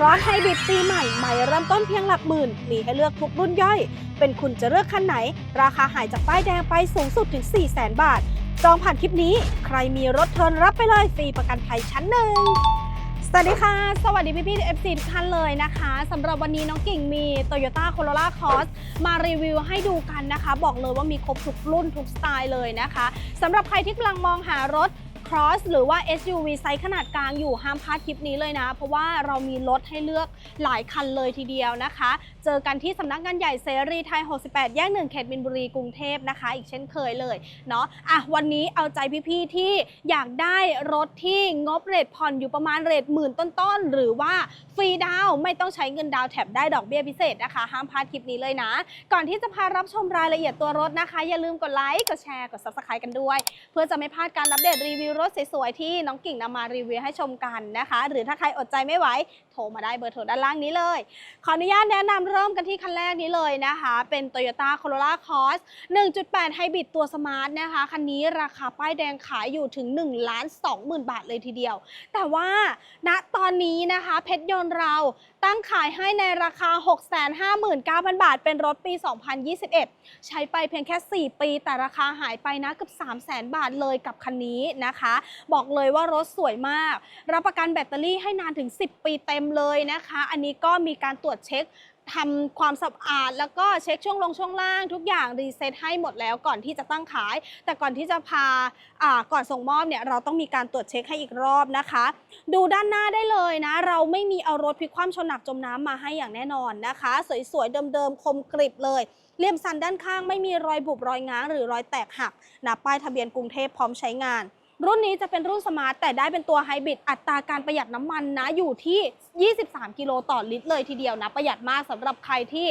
ครอสไฮบริดปีใหม่ใหม่เริ่มต้นเพียงหลักหมื่น มีให้เลือกทุกรุ่นย่อย เป็นคุณจะเลือกคันไหน ราคาหายจากป้ายแดงไปสูงสุดถึง 4 0 0 0 0 0 บาท จองผ่านคลิปนี้ ใครมีรถเทิร์นรับไปเลยฟรีประกันภัยชั้นหนึ่งสวัสดีค่ะ สวัสดีพี่พี่เอฟซีทุกท่านเลยนะคะสำหรับวันนี้น้องกิ่งมี Toyota Corolla Cross มารีวิวให้ดูกันนะคะ บอกเลยว่ามีครบทุกรุ่นทุกสไตล์เลยนะคะสำหรับใครที่กำลังมองหารถ Cross หรือว่า SUV ไซส์ขนาดกลางอยู่ห้ามพลาดคลิปนี้เลยนะ เพราะว่าเรามีรถให้เลือกหลายคันเลยทีเดียวนะคะ เจอกันที่สำนักงานใหญ่เสรีไทย 68 แยกหนึ่งเขตมินบุรีกรุงเทพนะคะ อีกเช่นเคยเลยเนาะอะวันนี้เอาใจพี่ๆที่อยากได้รถที่งบเรทผ่อนอยู่ประมาณเรทหมื่นต้นๆ หรือว่าฟรีดาวไม่ต้องใช้เงินดาวแถมได้ดอกเบี้ยพิเศษนะคะ ห้ามพลาดคลิปนี้เลยนะ ก่อนที่จะพารับชมรายละเอียดตัวรถนะคะ อย่าลืมกดไลค์กดแชร์กด subscribe กันด้วย เพื่อจะไม่พลาดการอัปเดตรีวิวรถสวยๆที่น้องกิ่งนำมารีวิวให้ชมกันนะคะ หรือถ้าใครอดใจไม่ไหว โทรมาได้เบอร์โทรด้านล่างนี้เลย ขออนุญาตแนะนำเริ่มกันที่คันแรกนี้เลยนะคะ เป็น Toyota Corolla Cross 1.8 Hybrid ตัวสมาร์ทนะคะ คันนี้ราคาป้ายแดงขายอยู่ถึง1ล้าน20,000 บาทเลยทีเดียว แต่ว่าณตอนนี้นะคะเพชรยนต์เรา ตั้งขายให้ในราคา 659,000 บาท เป็นรถปี 2021 ใช้ไปเพียงแค่ 4 ปี แต่ราคาหายไปนะเกือบ 300,000 บาทเลยกับคันนี้นะคะ บอกเลยว่ารถสวยมาก รับประกันแบตเตอรี่ให้นานถึง 10 ปีเต็มเลยนะคะ อันนี้ก็มีการตรวจเช็ค ทำความสะอาด แล้วก็เช็คช่วงลงช่วงล่างทุกอย่างรีเซ็ตให้หมดแล้วก่อนที่จะตั้งขาย แต่ก่อนที่จะพาอ่าก่อนส่งมอบเนี่ยเราต้องมีการตรวจเช็คให้อีกรอบนะคะ ดูด้านหน้าได้เลยนะ เราไม่มีเอารถพลิกคว่ำชนหนักจมน้ำมาให้อย่างแน่นอนนะคะ สวยๆเดิมๆคมกริบเลยเลี่ยมสันด้านข้างไม่มีรอยบุบรอยง้างหรือรอยแตกหักนะป้ายทะเบียนกรุงเทพพร้อมใช้งาน รุ่นนี้จะเป็นรุ่นสมาร์ทแต่ได้เป็นตัวไฮบริดอัตราการประหยัดน้ำมันนะอยู่ที่ 23 กิโลต่อลิตรเลยทีเดียวนะประหยัดมากสำหรับใครที่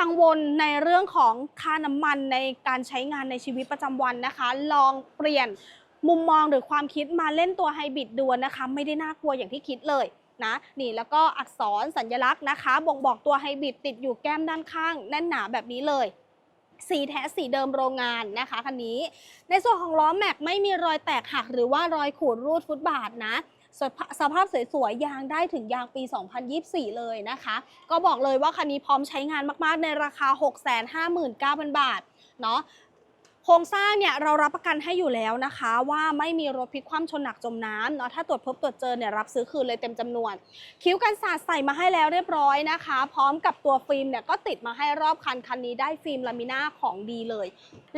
กังวลในเรื่องของค่าน้ำมันในการใช้งานในชีวิตประจำวันนะคะ ลองเปลี่ยนมุมมองหรือความคิดมาเล่นตัวไฮบริดดูนะคะ ไม่ได้น่ากลัวอย่างที่คิดเลยนะนี่แล้วก็อักษรสัญลักษณ์นะคะ บ่งบอกตัวไฮบริดติดอยู่แก้มด้านข้างแน่นหนาแบบนี้เลย สีแท้สีเดิมโรงงานนะคะคันนี้ ในส่วนของล้อแม็กไม่มีรอยแตกหักหรือว่ารอยขูดรูดฟุตบาทนะสภาสภาพสวยๆ ยางได้ถึงยางปี 2024 เลยนะคะ ก็บอกเลยว่าคันนี้พร้อมใช้งานมากๆ ในราคา 659,000 บาท เนาะ โครงสร้างเนี่ยเรารับประกันให้อยู่แล้วนะคะ ว่าไม่มีรถพลิกคว่ำชนหนักจมน้ำเนาะถ้าตรวจพบตรวจเจอเนี่ยรับซื้อคืนเลยเต็มจำนวน คิ้วกันสาดใส่มาให้แล้วเรียบร้อยนะคะ พร้อมกับตัวฟิล์มเนี่ยก็ติดมาให้รอบคันคันนี้ได้ฟิล์มลามิน่าของดีเลย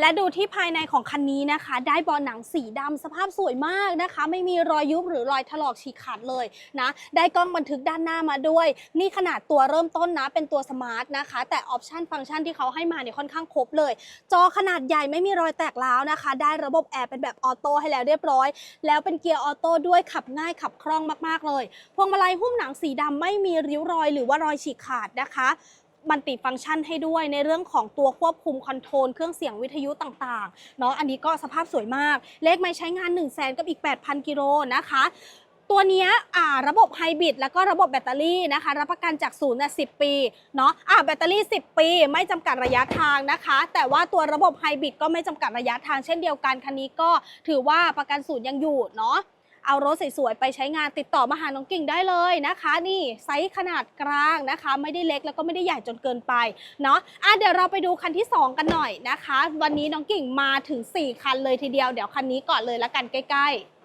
และดูที่ภายในของคันนี้นะคะ ได้บาะหนังสีดำสภาพสวยมากนะคะ ไม่มีรอยยุบหรือรอยถลอกฉีกขาดเลยนะได้กล้องบันทึกด้านหน้ามาด้วย นี่ขนาดตัวเริ่มต้นนะเป็นตัวสมาร์ทนะคะ แต่ออปชันฟังก์ชันที่เขาให้มาเนี่ยค่อนข้างครบเลย จอขนาดใหญ่ไม่มีรอยแตกร้าวนะคะ ได้ระบบแอร์เป็นแบบออโต้ให้แล้วเรียบร้อย แล้วเป็นเกียร์ออโต้ด้วยขับง่ายขับคล่องมากๆเลย พวงมาลัยหุ้มหนังสีดำไม่มีริ้วรอยหรือว่ารอยฉีกขาดนะคะมันติฟังก์ชันให้ด้วยในเรื่องของตัวควบคุมคอนโทรลเครื่องเสียงวิทยุต่างๆ เนาะอันนี้ก็สภาพสวยมาก เลขไม่ใช้งาน 1 0 0 0 0แสนกับอีก 8,000 กิโลนะคะ ตัวนี้อ่าระบบไฮบริดแล้วก็ระบบแบตเตอรี่นะคะ รับประกันจากศูนย์น่ะ10ปีเนาะอ่าแบตเตอรี่ 10 ปี ไม่จำกัดระยะทางนะคะ แต่ว่าตัวระบบไฮบริดก็ไม่จำกัดระยะทางเช่นเดียวกันคันนี้ก็ถือว่าประกันศูนย์ยังอยู่เนาะเอารถสวยๆไปใช้งานติดต่อมาหาน้องกิ่งได้เลยนะคะ นี่ไซส์ขนาดกลางนะคะ ไม่ได้เล็กแล้วก็ไม่ได้ใหญ่จนเกินไปเนาะอะเดี๋ยวเราไปดูคันที่ 2 กันหน่อยนะคะ วันนี้น้องกิ่งมาถึง 4 คันเลยทีเดียวเดี๋ยวคันนี้ก่อนเลยละกันใกล้ ๆ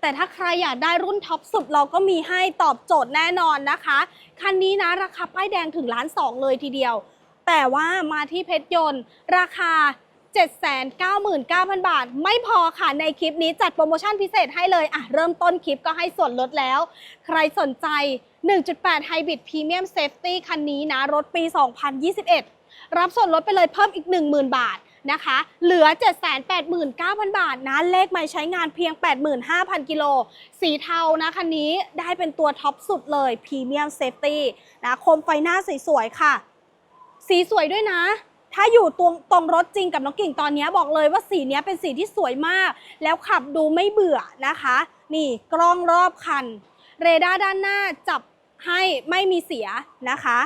แต่ถ้าใครอยากได้รุ่นท็อปสุดเราก็มีให้ตอบโจทย์แน่นอนนะคะ คันนี้นะราคาป้ายแดงถึงล้านสองเลยทีเดียว แต่ว่ามาที่เพชรยนต์ ราคา 799,000 บาท ไม่พอค่ะในคลิปนี้จัดโปรโมชั่นพิเศษให้เลยอะเริ่มต้นคลิปก็ให้ส่วนลดแล้ว ใครสนใจ 1.8 Hybrid Premium Safety คันนี้นะรถปี 2021 รับส่วนลดไปเลยเพิ่มอีก 10,000 บาท นะคะ เหลือ 789,000 บาทนะ เลขไม่ใช้งานเพียง 85,000 กิโล สีเทานะคันนี้ได้เป็นตัวท็อปสุดเลย Premium Safety นะโคมไฟหน้าสวยๆค่ะ สีสวยด้วยนะถ้าอยู่ตรงตรงรถจริงกับน้องกิ่งตอนนี้บอกเลยว่าสีนี้เป็นสีที่สวยมาก แล้วขับดูไม่เบื่อนะคะ นี่กล้องรอบคัน เรดาร์ด้านหน้าจับให้ไม่มีเสียนะคะ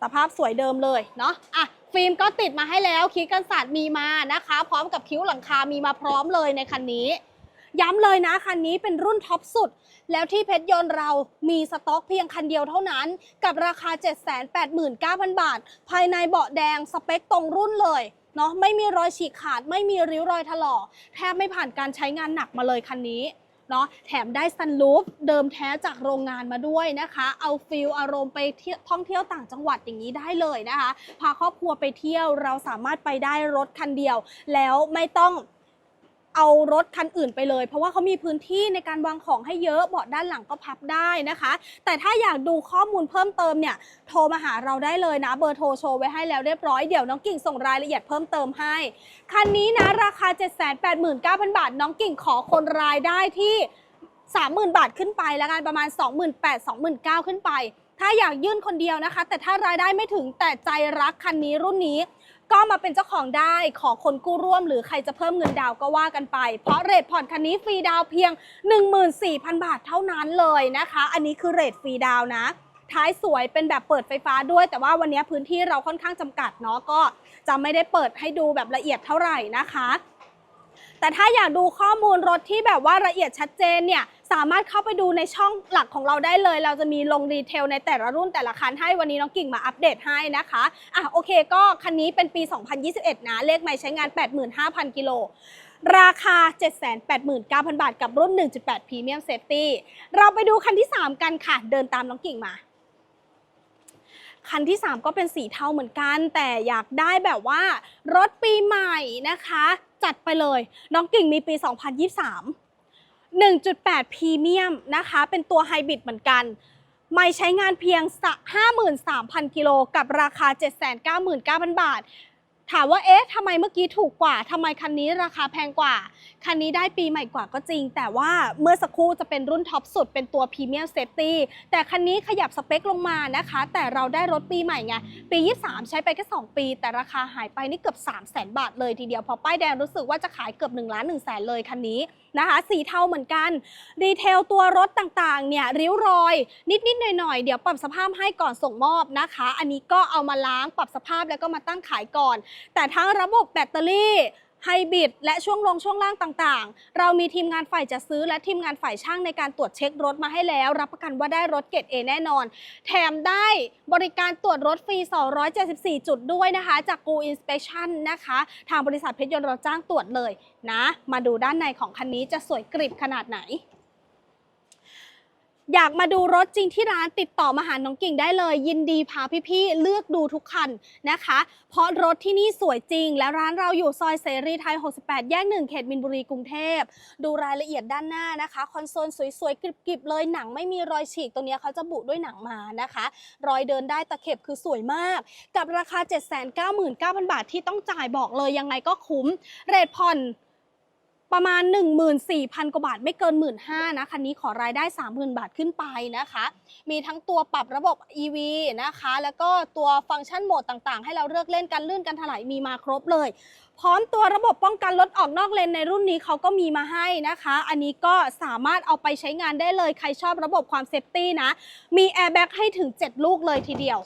สภาพสวยเดิมเลยเนาะอะ ฟิล์มก็ติดมาให้แล้วคิดกันศาสตร์มีมานะคะ พร้อมกับคิ้วหลังคามีมาพร้อมเลยในคันนี้ ย้ำเลยนะคันนี้เป็นรุ่นท็อปสุด แล้วที่เพชรยนต์เรามีสต็อกเพียงคันเดียวเท่านั้น กับราคา 789,000 บาท ภายในเบาะแดงสเปคตรงรุ่นเลยเนาะไม่มีรอยฉีกขาดไม่มีริ้วรอยถลอกแทบไม่ผ่านการใช้งานหนักมาเลยคันนี้ เนาะแถมได้ซันลูฟเดิมแท้จากโรงงานมาด้วยนะคะ เอาฟิลอารมณ์ไปท่องเที่ยวต่างจังหวัดอย่างนี้ได้เลยนะคะ พาครอบครัวไปเที่ยวเราสามารถไปได้รถคันเดียว แล้วไม่ต้อง เอารถคันอื่นไปเลย เพราะว่าเขามีพื้นที่ในการวางของให้เยอะเบาะด้านหลังก็พับได้นะคะ แต่ถ้าอยากดูข้อมูลเพิ่มเติมเนี่ยโทรมาหาเราได้เลยนะเบอร์โทรโชว์ไว้ให้แล้วเรียบร้อยเดี๋ยวน้องกิ่งส่งรายละเอียดเพิ่มเติมให้ คันนี้นะราคา 789,000 บาท น้องกิ่งขอคนรายได้ที่30,000 บาทขึ้นไปแล้วกันประมาณ 28,000 29,000 ขึ้นไป ถ้าอยากยื่นคนเดียวนะคะ แต่ถ้ารายได้ไม่ถึงแต่ใจรักคันนี้รุ่นนี้ ก็มาเป็นเจ้าของได้ขอคนกู้ร่วม หรือใครจะเพิ่มเงินดาวก็ว่ากันไป เพราะเรทผ่อนคันนี้ฟรีดาวเพียง 14,000 บาทเท่านั้นเลยนะคะ อันนี้คือเรทฟรีดาวน์นะ ท้ายสวยเป็นแบบเปิดไฟฟ้าด้วย แต่ว่าวันนี้พื้นที่เราค่อนข้างจำกัดเนาะก็จะไม่ได้เปิดให้ดูแบบละเอียดเท่าไหร่นะคะ แต่ถ้าอยากดูข้อมูลรถที่แบบว่าละเอียดชัดเจนเนี่ย สามารถเข้าไปดูในช่องหลักของเราได้เลย เราจะมีลงดีเทลในแต่ละรุ่นแต่ละคันให้วันนี้น้องกิ่งมาอัปเดตให้นะคะอะโอเค ก็คันนี้เป็นปี 2021 นะ เลขไม่ใช้งาน 85,000 กิโลราคา 789,000 บาท กับรุ่น 1.8 Premium Safety เราไปดูคันที่ 3 กันค่ะ เดินตามน้องกิ่งมา คันที่ 3 ก็เป็นสีเทาเหมือนกัน แต่อยากได้แบบว่ารถปีใหม่นะคะ จัดไปเลย น้องกิ่งมีปี 2023 1.8พรีเมียมนะคะ เป็นตัวไฮบริดเหมือนกัน ไม่ใช้งานเพียง 53,000 กิโลกับราคา 799,000 บาท ถามว่าเอ๊ะทำไมเมื่อกี้ถูกกว่าทำไมคันนี้ราคาแพงกว่า คันนี้ได้ปีใหม่กว่าก็จริง แต่ว่าเมื่อสักครู่จะเป็นรุ่นท็อปสุดเป็นตัวพรีเมียมเซฟตี้แต่คันนี้ขยับสเปคลงมานะคะ แต่เราได้รถปีใหม่ไง ปี 23 ใช้ไปแค่ 2 ปี แต่ราคาหายไปนี่เกือบ 3 0 0 0 0 0 บาทเลยทีเดียวพอป้ายแดงรู้สึกว่าจะขายเกือบ1ล้าน1แสนเลยคันนี้ นะคะ สีเทาเหมือนกัน ดีเทลตัวรถต่างๆ เนี่ยริ้วรอย นิด ๆ หน่อย ๆ เดี๋ยวปรับสภาพให้ก่อนส่งมอบนะคะ อันนี้ก็เอามาล้างปรับสภาพแล้วก็มาตั้งขายก่อน แต่ทั้งระบบแบตเตอรี่ ไฮบริดและช่วงลงช่วงล่างต่างๆ เรามีทีมงานฝ่ายจัดซื้อและทีมงานฝ่ายช่างในการตรวจเช็ครถมาให้แล้ว รับประกันว่าได้รถเกรด A แน่นอน แถมได้บริการตรวจรถฟรี 274 จุดด้วยนะคะ จาก Go Inspection นะคะ ทางบริษัทเพชรยนต์เราจ้างตรวจเลยนะ มาดูด้านในของคันนี้จะสวยกริบขนาดไหน อยากมาดูรถจริงที่ร้านติดต่อมาหาน้องกิ่งได้เลย ยินดีพาพี่ๆเลือกดูทุกคันนะคะ เพราะรถที่นี่สวยจริง และร้านเราอยู่ซอยเสรีไทย 68 แยก 1 เขตมินบุรีกรุงเทพ ดูรายละเอียดด้านหน้านะคะ คอนโซลสวยๆกริบๆเลยหนังไม่มีรอยฉีกตรงนี้เขาจะบุด้วยหนังมานะคะ รอยเดินได้ตะเข็บคือสวยมาก กับราคา 799,000 บาทที่ต้องจ่ายบอกเลยยังไงก็คุ้มเรทผ่อน ประมาณ 14,000 กว่าบาทไม่เกิน 15,000นะคันนี้ขอรายได้ 30,000 บาทขึ้นไปนะคะ มีทั้งตัวปรับระบบ EV นะคะ แล้วก็ตัวฟังก์ชันโหมดต่างๆ ให้เราเลือกเล่นกันลื่นกันถลายมีมาครบเลย พร้อมตัวระบบป้องกันรถออกนอกเลนในรุ่นนี้เขาก็มีมาให้นะคะ อันนี้ก็สามารถเอาไปใช้งานได้เลยใครชอบระบบความเซฟตี้นะ มีแอร์แบ็กให้ถึง 7 ลูกเลยทีเดียว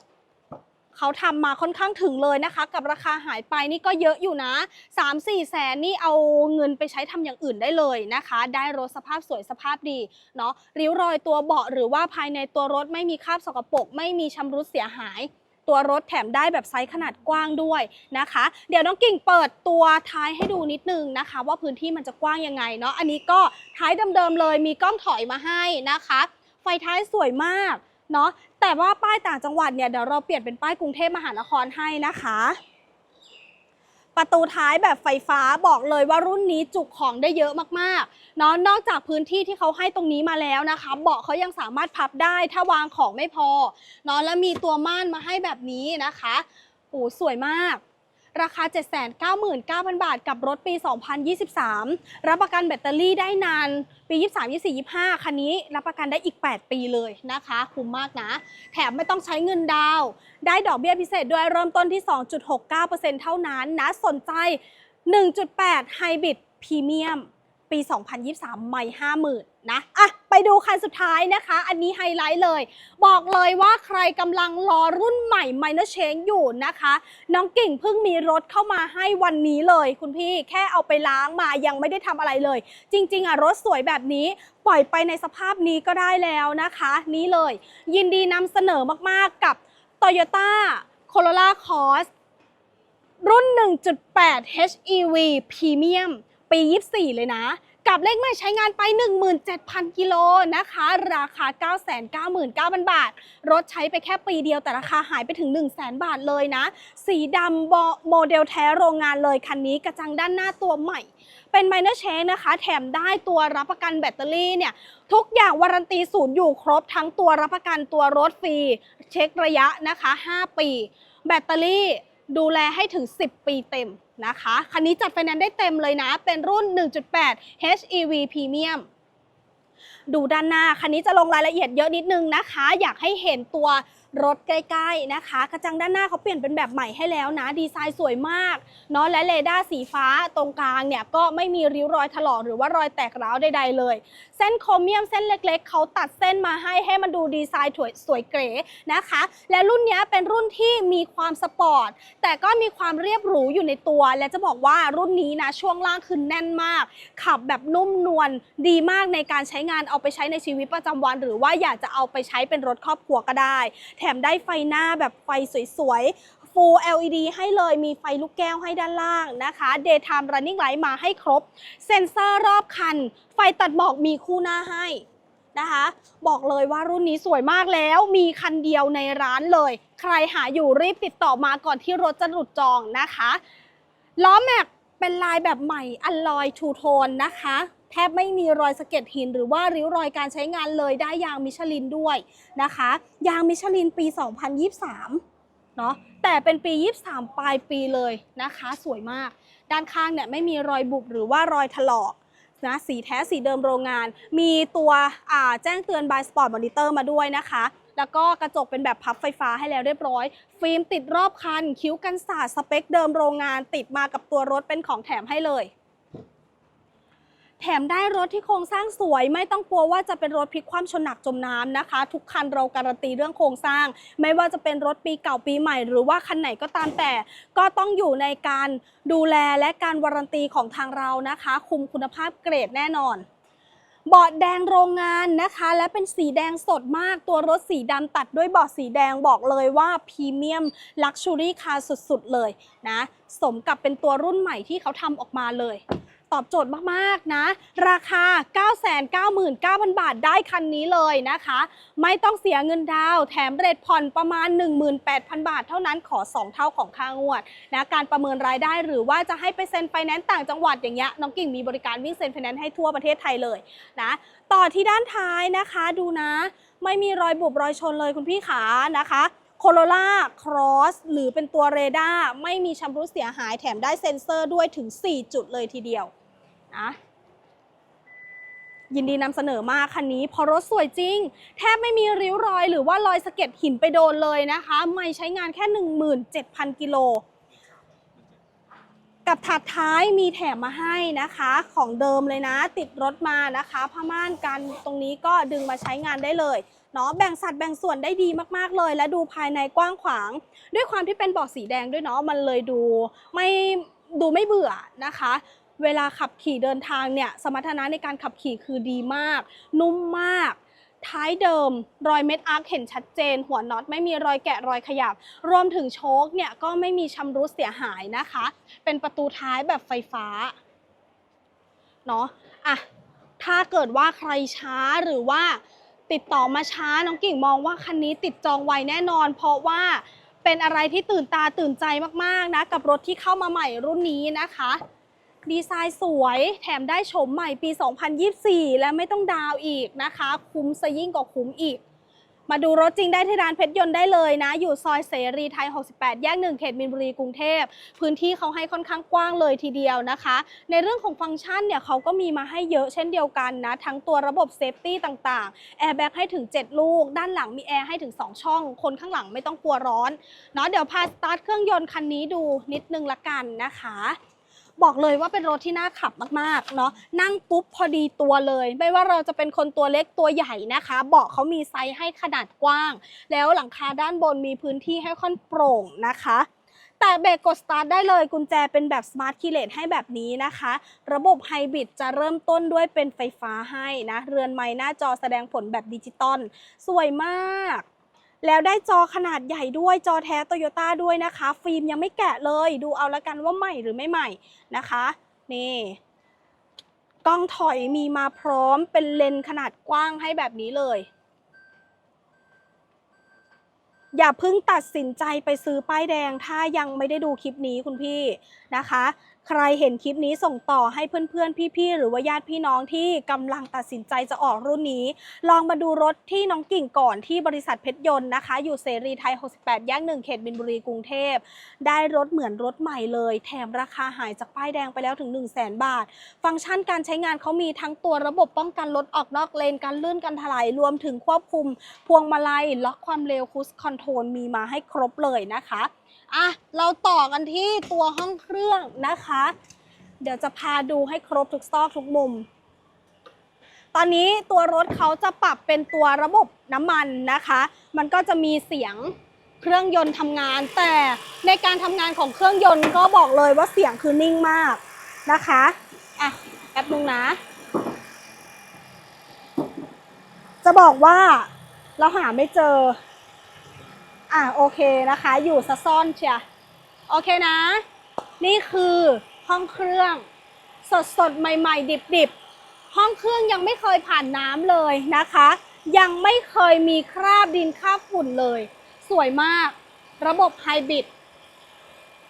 เขาทำมาค่อนข้างถึงเลยนะคะ กับราคาหายไปนี่ก็เยอะอยู่นะ 3-4แสนนี่เอาเงินไปใช้ทำอย่างอื่นได้เลยนะคะ ได้รถสภาพสวยสภาพดีเนาะริ้วรอยตัวเบาะหรือว่าภายในตัวรถไม่มีคราบสกปรกไม่มีชำรุดเสียหายตัวรถแถมได้แบบไซส์ขนาดกว้างด้วยนะคะ เดี๋ยวน้องกิ่งเปิดตัวท้ายให้ดูนิดนึงนะคะ ว่าพื้นที่มันจะกว้างยังไงเนาะอันนี้ก็ท้ายเดิมๆเลยมีกล้องถอยมาให้นะคะ ไฟท้ายสวยมาก เนาะแต่ว่าป้ายต่างจังหวัดเนี่ยเดี๋ยวเราเปลี่ยนเป็นป้ายกรุงเทพมหานครให้นะคะ ประตูท้ายแบบไฟฟ้าบอกเลยว่ารุ่นนี้จุของได้เยอะมากๆเนาะนอกจากพื้นที่ที่เขาให้ตรงนี้มาแล้วนะคะเบาะเขายังสามารถพับได้ถ้าวางของไม่พอเนาะแล้วมีตัวม่านมาให้แบบนี้นะคะโอ้สวยมาก ราคา 799,000 บาท กับรถปี 2023 รับประกันแบตเตอรี่ได้นานปี 23 24 25 คันนี้รับประกันได้อีก 8 ปีเลยนะคะ คุ้มมากนะ แถมไม่ต้องใช้เงินดาวได้ดอกเบี้ยพิเศษด้วยเริ่มต้นที่ 2.69%เท่านั้นนะ สนใจ 1.8ไฮบริดพรีเมียม ปี 2023 ไม่50,000นะอะไปดูคันสุดท้ายนะคะ อันนี้ไฮไลท์เลย บอกเลยว่าใครกำลังรอรุ่นใหม่ Minor Change อยู่นะคะ น้องกิ่งเพิ่งมีรถเข้ามาให้วันนี้เลย คุณพี่แค่เอาไปล้างมายังไม่ได้ทำอะไรเลย จริง ๆอะรถสวยแบบนี้ ปล่อยไปในสภาพนี้ก็ได้แล้วนะคะ นี้เลย ยินดีนำเสนอมากๆกับ Toyota Corolla Cross รุ่น 1.8 HEV Premium ปี 24 เลยนะ กับเลขไม่ใช้งานไป 17,000 กิโลนะคะ ราคา 999,000 บาท รถใช้ไปแค่ปีเดียวแต่ราคาหายไปถึง 100,000 บาทเลยนะ สีดำโมเดลแท้โรงงานเลยคันนี้กระจังด้านหน้าตัวใหม่ เป็น minor change นะคะ แถมได้ตัวรับประกันแบตเตอรี่เนี่ยทุกอย่างวารันตีศูนย์อยู่ครบทั้งตัวรับประกันตัวรถฟรี เช็คระยะนะคะ 5 ปี แบตเตอรี่ ดูแลให้ถึง 10 ปีเต็มนะคะ คันนี้จัดไฟแนนซ์ได้เต็มเลยนะ เป็นรุ่น 1.8 HEV Premium ดูด้านหน้า คันนี้จะลงรายละเอียดเยอะนิดนึงนะคะ อยากให้เห็นตัวรถใกล้ๆนะคะ กระจังด้านหน้าเขาเปลี่ยนเป็นแบบใหม่ให้แล้วนะ ดีไซน์สวยมากเนาะและเรดาร์สีฟ้าตรงกลางเนี่ย ก็ไม่มีริ้วรอยถลอกหรือว่ารอยแตกร้าวใดๆเลย เส้นโครเมียมเส้นเล็กๆ เขาตัดเส้นมาให้ให้มันดูดีไซน์ถวยสวยเก๋นะคะ และรุ่นนี้เป็นรุ่นที่มีความสปอร์ต แต่ก็มีความเรียบหรูอยู่ในตัว และจะบอกว่ารุ่นนี้นะช่วงล่างคือแน่นมาก ขับแบบนุ่มนวลดีมากในการใช้งานเอาไปใช้ในชีวิตประจำวัน หรือว่าอยากจะเอาไปใช้เป็นรถครอบครัวก็ได้ แถมได้ไฟหน้าแบบไฟสวยๆ Full LED ให้เลยมีไฟลูกแก้วให้ด้านล่างนะคะ Daytime Running Light มาให้ครบ เซ็นเซอร์รอบคัน ไฟตัดหมอกมีคู่หน้าให้นะคะ บอกเลยว่ารุ่นนี้สวยมากแล้วมีคันเดียวในร้านเลย ใครหาอยู่รีบติดต่อมาก่อนที่รถจะหลุดจองนะคะ ล้อแม็กเป็นลายแบบใหม่อัลลอยทูโทนนะคะ แทบไม่มีรอยสะเก็ดหิน หรือว่าริ้วรอยการใช้งานเลยได้ยางมิชลินด้วยนะคะ ยางมิชลินปี 2023เนาะแต่เป็นปี 23 ปลายปีเลยนะคะ สวยมาก ด้านข้างเนี่ยไม่มีรอยบุบหรือว่ารอยถลอกนะสีแท้สีเดิมโรงงาน มีตัวแจ้งเตือน by Sport Monitor มาด้วยนะคะ แล้วก็กระจกเป็นแบบพับไฟฟ้าให้แล้วเรียบร้อย ฟิล์มติดรอบคัน คิ้วกันสาดสเปคเดิมโรงงาน ติดมากับตัวรถเป็นของแถมให้เลย แถมได้รถที่โครงสร้างสวย ไม่ต้องกลัวว่าจะเป็นรถพลิกคว่ำชนหนักจมน้ำนะคะ ทุกคันเราการันตีเรื่องโครงสร้าง ไม่ว่าจะเป็นรถปีเก่าปีใหม่ หรือว่าคันไหนก็ตามแต่ ก็ต้องอยู่ในการดูแลและการวารันตีของทางเรานะคะ คุมคุณภาพเกรดแน่นอนเบาะแดงโรงงานนะคะ และเป็นสีแดงสดมากตัวรถสีดำตัดด้วยเบาะสีแดงบอกเลยว่าพรีเมียมลักชัวรี่คาร์สุดๆเลยนะ สมกับเป็นตัวรุ่นใหม่ที่เขาทำออกมาเลย ตอบโจทย์มากๆนะ ราคา 999,000 บาทได้คันนี้เลยนะคะ ไม่ต้องเสียเงินดาว แถมเรทผ่อนประมาณ 18,000 บาท เท่านั้นขอ 2 เท่าของค่างวดนะการประเมินรายได้หรือว่าจะให้ไปเซ็นไฟแนนซ์ต่างจังหวัดอย่างเงี้ยน้องกิ่งมีบริการวิ่งเซ็นไฟแนนซ์ให้ทั่วประเทศไทยเลยนะต่อที่ด้านท้ายนะคะดูนะ ไม่มีรอยบุบรอยชนเลยคุณพี่ขานะคะโคโรล่าครอสหรือเป็นตัวเรดาร์ไม่มีชำรุดเสียหายแถมได้เซ็นเซอร์ด้วยถึง 4 จุดเลยทีเดียว นะยินดีนำเสนอมากคันนี้ พอรถสวยจริง แทบไม่มีริ้วรอยหรือว่ารอยสะเก็ดหินไปโดนเลยนะคะ ไม่ใช้งานแค่ 17,000 กิโล กับถัดท้ายมีแถมมาให้นะคะของเดิมเลยนะ ติดรถมานะคะผ้าม่านกันตรงนี้ก็ดึงมาใช้งานได้เลยเนาะแบ่งสัดแบ่งส่วนได้ดีมากๆเลย และดูภายในกว้างขวาง ด้วยความที่เป็นเบาะสีแดงด้วยเนาะมันเลยดูไม่ดูไม่เบื่อนะคะ เวลาขับขี่เดินทางเนี่ยสมรรถนะในการขับขี่คือดีมาก นุ่มมาก ท้ายเดิม รอยเม็ดอาร์คเห็นชัดเจน หัวน็อตไม่มีรอยแกะรอยขยับ รวมถึงโชคเนี่ยก็ไม่มีชำรุดเสียหายนะคะ เป็นประตูท้ายแบบไฟฟ้าเนาะอะถ้าเกิดว่าใครช้าหรือว่าติดต่อมาช้าน้องกิ่งมองว่าคันนี้ติดจองไวแน่นอน เพราะว่าเป็นอะไรที่ตื่นตาตื่นใจมากๆนะ กับรถที่เข้ามาใหม่รุ่นนี้นะคะ ดีไซน์สวยแถมได้โฉมใหม่ปี 2024 และไม่ต้องดาวอีกนะคะ คุ้มซะยิ่งกว่าคุ้มอีก มาดูรถจริงได้ที่ร้านเพชรยนต์ได้เลยนะ อยู่ซอยเสรีไทย 68 แยกหนึ่งเขตมินบุรีกรุงเทพ พื้นที่เขาให้ค่อนข้างกว้างเลยทีเดียวนะคะ ในเรื่องของฟังก์ชันเนี่ยเขาก็มีมาให้เยอะเช่นเดียวกันนะ ทั้งตัวระบบเซฟตี้ต่างๆ แอร์แบ็กให้ถึง 7 ลูก ด้านหลังมีแอร์ให้ถึง 2 ช่อง คนข้างหลังไม่ต้องกลัวร้อน เนาะเดี๋ยวพาสตาร์ทเครื่องยนต์คันนี้ดูนิดนึงละกันนะคะ บอกเลยว่าเป็นรถที่น่าขับมากๆเนาะนั่งปุ๊บพอดีตัวเลย ไม่ว่าเราจะเป็นคนตัวเล็กตัวใหญ่นะคะ เบาะเขามีไซส์ให้ขนาดกว้าง แล้วหลังคาด้านบนมีพื้นที่ให้ค่อนโปร่งนะคะแต่เบรกกดสตาร์ทได้เลยกุญแจเป็นแบบสมาร์ทคีเลตให้แบบนี้นะคะ ระบบไฮบริดจะเริ่มต้นด้วยเป็นไฟฟ้าให้นะ เรือนไม้หน้าจอแสดงผลแบบดิจิตอลสวยมาก แล้วได้จอขนาดใหญ่ด้วยจอแท้โตโยต้าด้วยนะคะ ฟิล์มยังไม่แกะเลย ดูเอาละกันว่าใหม่หรือไม่ใหม่นะคะนี่กล้องถอยมีมาพร้อมเป็นเลนขนาดกว้างให้แบบนี้เลย อย่าเพิ่งตัดสินใจไปซื้อป้ายแดง ถ้ายังไม่ได้ดูคลิปนี้คุณพี่นะคะ ใครเห็นคลิปนี้ส่งต่อให้เพื่อนๆ พี่ๆ หรือว่าญาติพี่น้องที่กำลังตัดสินใจจะออกรุ่นนี้ ลองมาดูรถที่น้องกิ่งก่อนที่บริษัทเพชรยนต์นะคะ อยู่เสรีไทย 68 แยกหนึ่งเขตบินบุรีกรุงเทพ ได้รถเหมือนรถใหม่เลย แถมราคาหายจากป้ายแดงไปแล้วถึง 1 0 0 0 0แบาท ฟังก์ชันการใช้งานเขามีทั้งตัวระบบป้องกันรถออกนอกเลนการลื่นการถลายรวมถึงควบคุม พวงมาลัยล็อกความเร็วคูสคอนโทรลมีมาให้ครบเลยนะคะ อะเราต่อกันที่ตัวห้องเครื่องนะคะ เดี๋ยวจะพาดูให้ครบทุกซอกทุกมุม ตอนนี้ตัวรถเขาจะปรับเป็นตัวระบบน้ำมันนะคะ มันก็จะมีเสียงเครื่องยนต์ทำงาน แต่ในการทำงานของเครื่องยนต์ก็บอกเลยว่าเสียงคือนิ่งมากนะคะอะแป๊บนึงนะ จะบอกว่าเราหาไม่เจอ อะโอเคนะคะ อยู่ซะซ่อนเชียโอเคนะ นี่คือห้องเครื่องสดสดใหม่ ๆ ดิบๆ ห้องเครื่องยังไม่เคยผ่านน้ำเลยนะคะ ยังไม่เคยมีคราบดินคราบฝุ่นเลย สวยมาก ระบบไฮบริด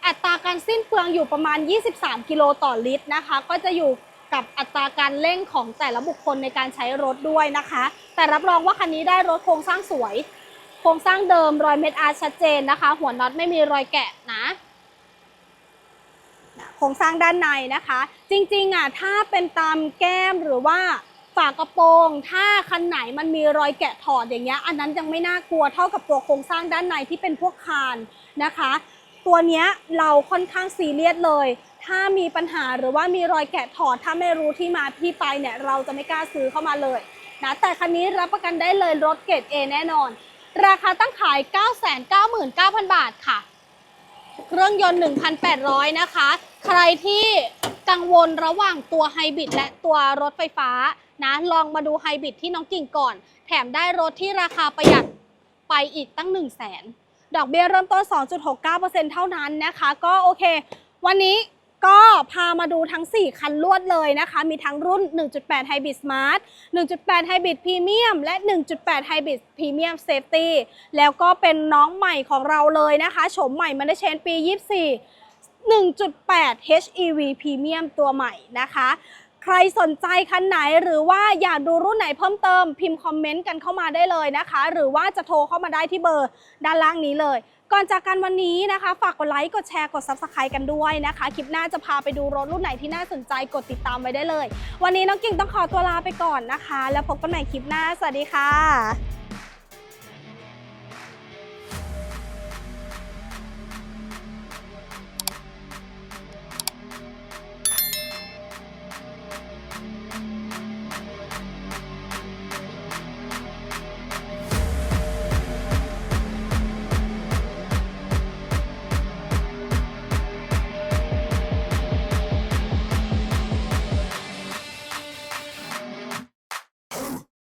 อัตราการสิ้นเปลืองอยู่ประมาณ 23 กิโลต่อลิตรนะคะ ก็จะอยู่กับอัตราการเร่งของแต่ละบุคคลในการใช้รถด้วยนะคะ แต่รับรองว่าคันนี้ได้รถโครงสร้างสวย โครงสร้างเดิมรอยเม็ดอาร์ชัดเจนนะคะ หัวน็อตไม่มีรอยแกะนะโครงสร้างด้านในนะคะ จริงๆอะถ้าเป็นตามแก้มหรือว่าฝากระโปรง ถ้าคันไหนมันมีรอยแกะถอดอย่างเงี้ยอันนั้นยังไม่น่ากลัวเท่ากับตัวโครงสร้างด้านในที่เป็นพวกคานนะคะ ตัวเนี้ยเราค่อนข้างซีเรียสเลย ถ้ามีปัญหาหรือว่ามีรอยแกะถอดถ้าไม่รู้ที่มาที่ไปเนี่ยเราจะไม่กล้าซื้อเข้ามาเลยนะแต่คันนี้รับประกันได้เลยรถเกรด A แน่นอน ราคาตั้งขาย 999,000 บาทค่ะ เครื่องยนต์ 1,800 นะคะ ใครที่กังวลระหว่างตัวไฮบริดและตัวรถไฟฟ้านะลองมาดูไฮบริดที่น้องกิ่งก่อน แถมได้รถที่ราคาประหยัดไปอีกตั้ง 1 0 0 0 0แสนดอกเบี้ยเริ่มต้น 2.69%เท่านั้นนะคะ ก็โอเค วันนี้ ก็พามาดูทั้ง 4 คันรวดเลยนะคะ มีทั้งรุ่น 1.8 Hybrid Smart 1.8 Hybrid Premium และ 1.8 Hybrid Premium Safety แล้วก็เป็นน้องใหม่ของเราเลยนะคะโฉมใหม่มันได้เชนปี 24 1.8 HEV Premium ตัวใหม่นะคะ ใครสนใจคันไหนหรือว่าอยากดูรุ่นไหนเพิ่มเติมพิมพ์คอมเมนต์กันเข้ามาได้เลยนะคะ หรือว่าจะโทรเข้ามาได้ที่เบอร์ด้านล่างนี้เลย ก่อนจากกันวันนี้นะคะ ฝากกดไลค์กดแชร์กด Subscribe กันด้วยนะคะ คลิปหน้าจะพาไปดูรถรุ่นไหนที่น่าสนใจกดติดตามไว้ได้เลย วันนี้น้องกิ่งต้องขอตัวลาไปก่อนนะคะ แล้วพบกันใหม่คลิปหน้าสวัสดีค่ะ